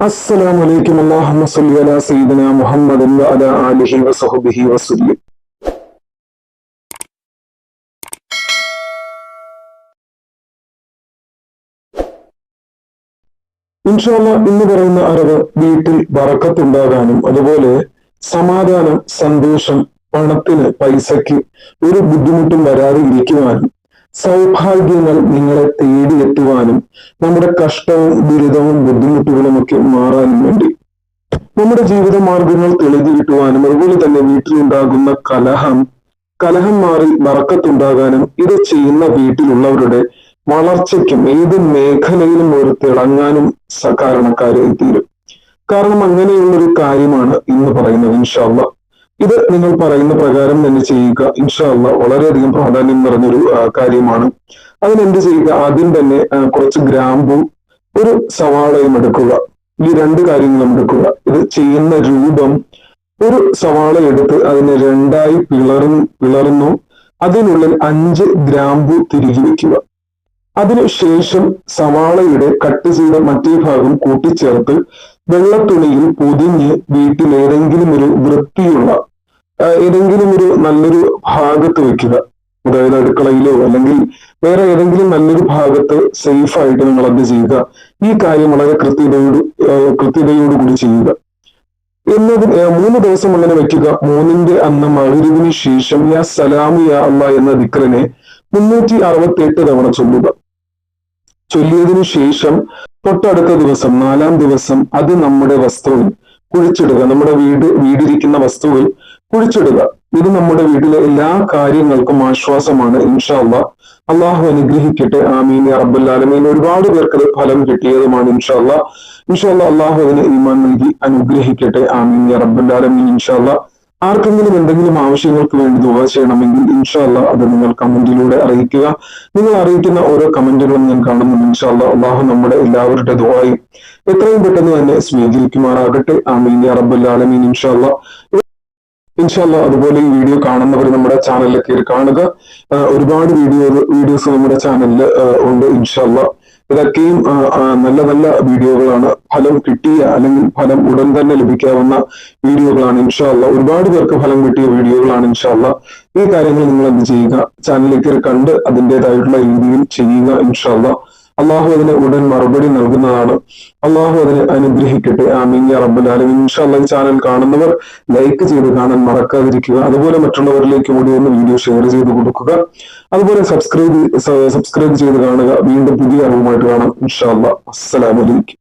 السلام عليكم اللهم صل على سيدنا محمد وعلى آله وصحبه وسلم ഇൻഷാല്ല ഇന്ന് പറയുന്ന അറിവ് വീട്ടിൽ വറക്കത്തുണ്ടാകാനും അതുപോലെ സമാധാനം സന്തോഷം പണത്തിന് പൈസയ്ക്ക് ഒരു ബുദ്ധിമുട്ടും വരാതെ ഇരിക്കുവാനും സൗഭാഗ്യങ്ങൾ നിങ്ങളെ തേടിയെത്തുവാനും നമ്മുടെ കഷ്ടവും ദുരിതവും ബുദ്ധിമുട്ടുകളും ഒക്കെ മാറാനും വേണ്ടി. നമ്മുടെ ജീവിത മാർഗങ്ങൾ തെളിഞ്ഞു കിട്ടുവാനും അതുപോലെ തന്നെ വീട്ടിലുണ്ടാകുന്ന കലഹം കലഹം മാറി വറക്കത്തുണ്ടാകാനും ഇത് ചെയ്യുന്ന വീട്ടിലുള്ളവരുടെ വളർച്ചയ്ക്കും ഏത് മേഖലയിലും ഒരു തിളങ്ങാനും കാരണക്കാരായി തീരും കാരണം അങ്ങനെയുള്ളൊരു കാര്യമാണ് ഇന്ന് പറയുന്നത് ഇൻഷാല്ല ഇത് നിങ്ങൾ പറയുന്ന പ്രകാരം തന്നെ ചെയ്യുക. ഇൻഷാല്ല വളരെയധികം പ്രാധാന്യം നിറഞ്ഞൊരു കാര്യമാണ്. കാര്യമാണ് അതിനെന്ത് ചെയ്യുക? ആദ്യം തന്നെ കുറച്ച് ഗ്രാമ്പും ഒരു സവാളയും എടുക്കുക. ഈ രണ്ട് കാര്യങ്ങളും എടുക്കുക. ഇത് ചെയ്യുന്ന രൂപം ഒരു സവാള എടുത്ത് അതിനെ രണ്ടായി പിളർന്നു പിളർന്നു അതിനുള്ളിൽ അഞ്ച് ഗ്രാമ്പു തിരികെ വെക്കുക. അതിനുശേഷം സവാളയുടെ കട്ട് ചെയ്ത മറ്റേ ഭാഗം കൂട്ടിച്ചേർത്ത് വെള്ളത്തുണിയിൽ പൊതിഞ്ഞ് വീട്ടിലേതെങ്കിലും ഒരു വൃത്തിയുള്ള ഏതെങ്കിലും ഒരു നല്ലൊരു ഭാഗത്ത് വെക്കുക. അതായത് അടുക്കളയിലോ അല്ലെങ്കിൽ വേറെ ഏതെങ്കിലും നല്ലൊരു ഭാഗത്ത് സേഫ് ആയിട്ട് നിങ്ങൾ അത് ചെയ്യുക. ഈ കാര്യം വളരെ കൃത്യതയോട് കൃത്യതയോടുകൂടി ചെയ്യുക. എന്നത് മൂന്ന് ദിവസം അങ്ങനെ വെക്കുക മൂന്നിന്റെ അന്ന് മകരുവിന് ശേഷം യാ സലാമു യാ അല്ല എന്ന ദിക്രനെ മുന്നൂറ്റി അറുപത്തി എട്ട് തവണ ചൊല്ലുക. ചൊല്ലിയതിനു ശേഷം തൊട്ടടുത്ത ദിവസം നാലാം ദിവസം അത് നമ്മുടെ വസ്തുവിൽ കുഴിച്ചിടുക. നമ്മുടെ വീട് വീടിരിക്കുന്ന വസ്തുവിൽ കുഴിച്ചിടുക. ഇത് നമ്മുടെ വീട്ടിലെ എല്ലാ കാര്യങ്ങൾക്കും ആശ്വാസമാണ് ഇൻഷാല്ല അള്ളാഹു അനുഗ്രഹിക്കട്ടെ. ആമീൻ അറബുല്ലാലമീൻ ഒരുപാട് പേർക്ക് അത് ഫലം കിട്ടിയതുമാണ് ഇൻഷാല്ല ഇൻഷാല്ല അള്ളാഹു അതിന് ഈമാൻ നൽകി അനുഗ്രഹിക്കട്ടെ. ആമീൻ അറബുല്ലാലമീൻ ഇൻഷാല്ല ആർക്കെങ്കിലും എന്തെങ്കിലും ആവശ്യങ്ങൾക്ക് വേണ്ടി ദുആ ചെയ്യണമെങ്കിൽ ഇൻഷാല്ല അത് നിങ്ങൾ കമന്റിലൂടെ അറിയിക്കുക. നിങ്ങൾ അറിയിക്കുന്ന ഓരോ കമന്റുകളും ഞാൻ കാണുന്നുണ്ട് ഇൻഷാല്ല അള്ളാഹു നമ്മുടെ എല്ലാവരുടെ ദുആയും എത്രയും പെട്ടെന്ന് തന്നെ സ്വീകരിക്കുമാറാകട്ടെ. ആമീൻ അറബുല്ലാലമീൻ ഇൻഷാല്ല ഇൻഷാല്ല അതുപോലെ ഈ വീഡിയോ കാണുന്നവർ നമ്മുടെ ചാനലിൽ കയറി കാണുക. ഒരുപാട് വീഡിയോ വീഡിയോസ് നമ്മുടെ ചാനലിൽ ഉണ്ട് ഇൻഷാല്ല ഇതൊക്കെയും നല്ല നല്ല വീഡിയോകളാണ്. ഫലം കിട്ടിയ അല്ലെങ്കിൽ ഫലം ഉടൻ തന്നെ ലഭിക്കാവുന്ന വീഡിയോകളാണ് ഇൻഷാല്ല ഒരുപാട് പേർക്ക് ഫലം കിട്ടിയ വീഡിയോകളാണ് ഇൻഷാല്ല ഈ കാര്യങ്ങൾ നിങ്ങൾ എന്ത് ചെയ്യുക? ചാനലിൽ കയറി കണ്ട് അതിന്റെതായിട്ടുള്ള രീതിയിൽ ചെയ്യുക ഇൻഷാല്ല അള്ളാഹു അതിന് ഉടൻ മറുപടി നൽകുന്നതാണ്. അള്ളാഹു അതിനെ അനുഗ്രഹിക്കട്ടെ. ആമീൻ. ആലമീൻ. ഇൻഷാല്ലാ ചാനൽ കാണുന്നവർ ലൈക്ക് ചെയ്ത് കാണാൻ മറക്കാതിരിക്കുക. അതുപോലെ മറ്റുള്ളവരിലേക്ക് കൂടി ഒന്ന് വീഡിയോ ഷെയർ ചെയ്ത് കൊടുക്കുക. അതുപോലെ സബ്സ്ക്രൈബ് സബ്സ്ക്രൈബ് ചെയ്ത് കാണുക. വീണ്ടും പുതിയ അറിവുമായിട്ട് കാണാം. ഇൻഷാല്ല അസ്സലാമലൈക്കും